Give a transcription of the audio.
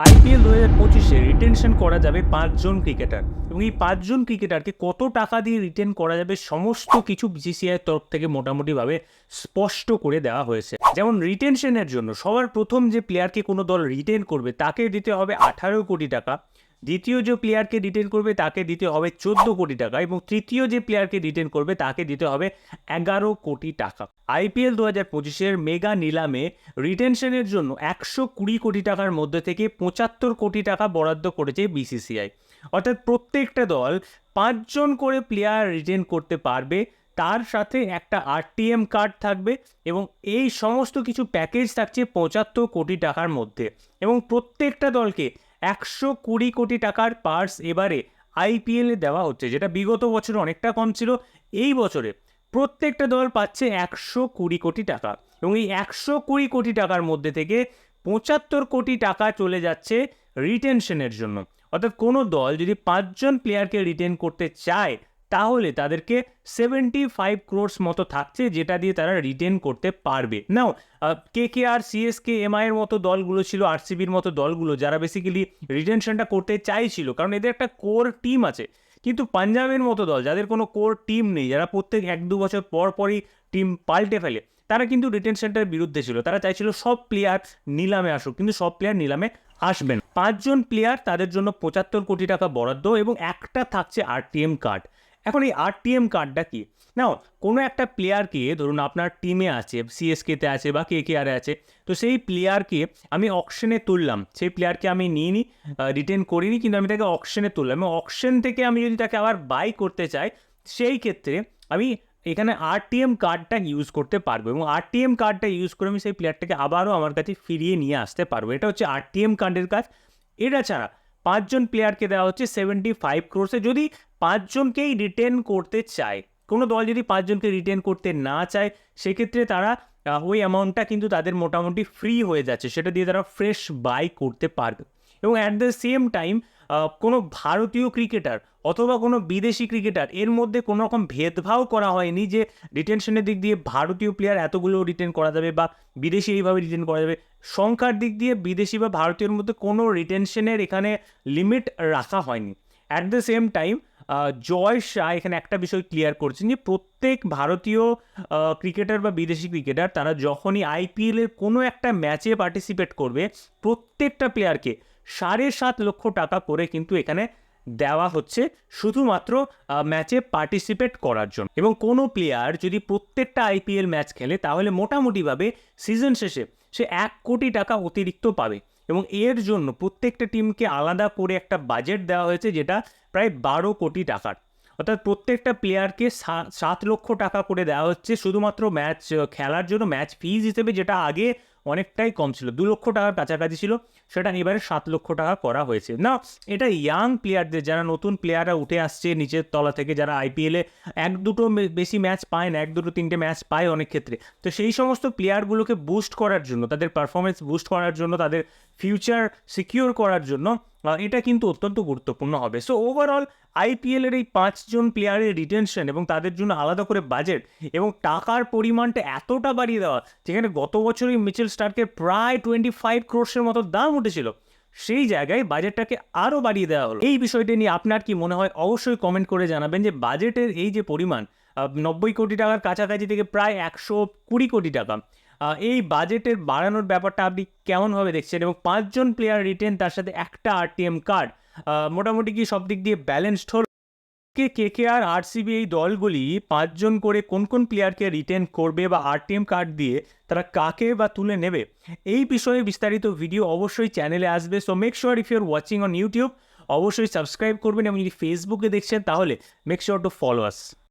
IPL দু হাজার পঁচিশে রিটেনশন করা যাবে পাঁচজন ক্রিকেটার এবং এই পাঁচজন ক্রিকেটারকে কত টাকা দিয়ে রিটেন করা যাবে সমস্ত কিছু বিসিসিআইয়ের তরফ থেকে মোটামুটিভাবে স্পষ্ট করে দেওয়া হয়েছে। যেমন রিটেনশনের জন্য সবার প্রথম যে প্লেয়ারকে কোনো দল রিটেন করবে তাকে দিতে হবে আঠারো কোটি টাকা দ্বিতীয় যে প্লেয়ারকে রিটেন করবে, তাকে দিতে হবে চোদ্দ কোটি টাকা এবং তৃতীয় যে প্লেয়ারকে রিটেন করবে, তাকে দিতে হবে এগারো কোটি টাকা। আইপিএল দু হাজার পঁচিশের মেগা নিলামে রিটেনশনের জন্য একশো কুড়ি কোটি টাকার মধ্যে থেকে পঁচাত্তর কোটি টাকা বরাদ্দ করেছে বিসিসিআই অর্থাৎ প্রত্যেকটা দল পাঁচজন করে প্লেয়ার রিটেন করতে পারবে, তার সাথে একটা আরটিএম কার্ড থাকবে এবং এই সমস্ত কিছু প্যাকেজ থাকছে পঁচাত্তর কোটি টাকার মধ্যে। এবং প্রত্যেকটা দলকে একশো কুড়ি কোটি টাকার পার্স এবারে আইপিএলে দেওয়া হচ্ছে, যেটা বিগত বছর অনেকটা কম ছিল। এই বছরে প্রত্যেকটা দল পাচ্ছে একশো কুড়ি কোটি টাকা এবং এই একশো কুড়ি কোটি টাকার মধ্যে থেকে পঁচাত্তর কোটি টাকা চলে যাচ্ছে রিটেনশনের জন্য। অর্থাৎ কোনো দল যদি পাঁচজন প্লেয়ারকে রিটেন করতে চায় তাহলে তাদেরকে সেভেন্টি ফাইভ ক্রোর্স মতো থাকছে, যেটা দিয়ে তারা রিটেন করতে পারবে। নাও কে কে আর সিএসকে এমআইয়ের মতো দলগুলো ছিল আরসিবির মতো দলগুলো, যারা বেসিক্যালি রিটেনশনটা করতে চাইছিল, কারণ এদের একটা কোর টিম আছে। কিন্তু পাঞ্জাবের মতো দল, যাদের কোনো কোর টিম নেই, যারা প্রত্যেক এক দু বছর পর পরই টিম পাল্টে ফেলে, তারা কিন্তু রিটেনশনটার বিরুদ্ধে ছিল। তারা চাইছিল সব প্লেয়ার নিলামে আসুক, কিন্তু সব প্লেয়ার নিলামে আসবেন পাঁচজন প্লেয়ার তাদের জন্য পঁচাত্তর কোটি টাকা বরাদ্দ এবং একটা থাকছে আরটিএম কার্ড এখন এই আরটিএম কার্ডটা কি? নাও কোনো একটা প্লেয়ারকে ধরুন আপনার টিমে আছে সিএসকেতে আছে বা কে কে আরে আছে, তো সেই প্লেয়ারকে আমি অকশনে তুললাম। সেই প্লেয়ারকে আমি নিয়ে নিই রিটেন করিনি কিন্তু আমি তাকে অকশনে তুললাম। এবং অকশন থেকে আমি যদি তাকে আবার বাই করতে চাই, সেই ক্ষেত্রে আমি এখানে আরটিএম কার্ডটা ইউজ করতে পারব। এবং আরটিএম কার্ডটা ইউজ করে আমি সেই প্লেয়ারটাকে আবারও আমার কাছে ফিরিয়ে নিয়ে আসতে পারব। এটা হচ্ছে আরটিএম কার্ডের কাজ। এটা ছাড়া পাঁচজন প্লেয়ারকে দেওয়া হচ্ছে সেভেন্টি ফাইভ ক্রোর্সে যদি পাঁচজনকেই রিটেন করতে চায়, কোনো দল যদি পাঁচজনকে রিটেন করতে না চায়, সেক্ষেত্রে তারা ওই অ্যামাউন্টটা কিন্তু তাদের মোটামুটি ফ্রি হয়ে যাচ্ছে। সেটা দিয়ে তারা ফ্রেশ বাই করতে পারবে। এবং অ্যাট দ্য সেম টাইম কোনো ভারতীয় ক্রিকেটার অথবা কোনো বিদেশি ক্রিকেটার এর মধ্যে কোনো রকম ভেদভাব করা হয়নি যে রিটেনশনের দিক দিয়ে ভারতীয় প্লেয়ার এতগুলো রিটেন করা যাবে বা বিদেশি এইভাবে রিটেন করা যাবে। সংখ্যার দিক দিয়ে বিদেশি বা ভারতীয়র মধ্যে কোনো রিটেনশনের এখানে লিমিট রাখা হয়নি। At the same time Jay Shah এখানে একটা বিষয় ক্লিয়ার করছেন যে প্রত্যেক ভারতীয় ক্রিকেটার বা বিদেশি ক্রিকেটার তারা যখনই আইপিএলের কোনো একটা ম্যাচে পার্টিসিপেট করবে, প্রত্যেকটা প্লেয়ারকে সাড়ে সাত লক্ষ টাকা করে কিন্তু এখানে দেওয়া হচ্ছে শুধুমাত্র ম্যাচে পার্টিসিপেট করার জন্য। এবং কোনো প্লেয়ার যদি প্রত্যেকটা আইপিএল ম্যাচ খেলে, তাহলে মোটামুটিভাবে সিজন শেষে সে এক কোটি টাকা অতিরিক্ত পাবে। এবং এর জন্য প্রত্যেকটা টিমকে আলাদা করে একটা বাজেট দেওয়া হয়েছে, যেটা প্রায় বারো কোটি টাকার। অর্থাৎ প্রত্যেকটা প্লেয়ারকে সাত লক্ষ টাকা করে দেওয়া হচ্ছে শুধুমাত্র ম্যাচ খেলার জন্য ম্যাচ ফিজ হিসেবে, যেটা আগে অনেকটাই কম ছিল। দু লক্ষ টাকার কাছাকাছি ছিল। সেটা এবারে সাত লক্ষ টাকা করা হয়েছে। না, এটা ইয়াং প্লেয়ারদের যারা নতুন প্লেয়াররা উঠে আসছে নিচের তলা থেকে, যারা আইপিএলে এক দুটো বেশি ম্যাচ পায় না, এক দুটো তিনটে ম্যাচ পায় অনেক ক্ষেত্রে। তো সেই সমস্ত প্লেয়ারগুলোকে বুস্ট করার জন্য, তাদের পারফরমেন্স বুস্ট করার জন্য, তাদের ফিউচার সিকিওর করার জন্য এটা কিন্তু অত্যন্ত গুরুত্বপূর্ণ হবে। সো ওভারঅল আইপিএলের এই পাঁচজন প্লেয়ারের রিটেনশন এবং তাদের জন্য আলাদা করে বাজেট এবং টাকার পরিমাণটা এতটা বাড়িয়ে দেওয়া, যেখানে গত বছরই মিচেল স্টার্কের প্রায় টোয়েন্টি ফাইভ ক্রোর্সের মতো দাম উঠেছিল। সেই জায়গায় বাজেটটাকে আরও বাড়িয়ে দেওয়া হলো। এই বিষয়টি নিয়ে আপনার কি মনে হয় অবশ্যই কমেন্ট করে জানাবেন যে বাজেটের এই যে পরিমাণ নব্বই কোটি টাকার কাছাকাছি থেকে প্রায় একশো কুড়ি কোটি টাকা এই বাজেটের বাড়ানোর ব্যাপারটা আপনি কেমনভাবে দেখছেন? এবং পাঁচজন প্লেয়ার রিটেন তার সাথে একটা আরটিএম কার্ড মোটামুটি কি সব দিক দিয়ে ব্যালেন্সড হল? কে কে কে আর আরসিবি এই দলগুলি পাঁচজন করে কোন কোন প্লেয়ারকে রিটেন করবে বা আরটিএম কার্ড দিয়ে তারা কাকে বা তুলে নেবে? এই বিষয়ে বিস্তারিত ভিডিও অবশ্যই চ্যানেলে আসবে so make sure if you're watching on YouTube অবশ্যই সাবস্ক্রাইব করবেন এবং যদি ফেসবুকে দেখছেন, তাহলে make sure to follow us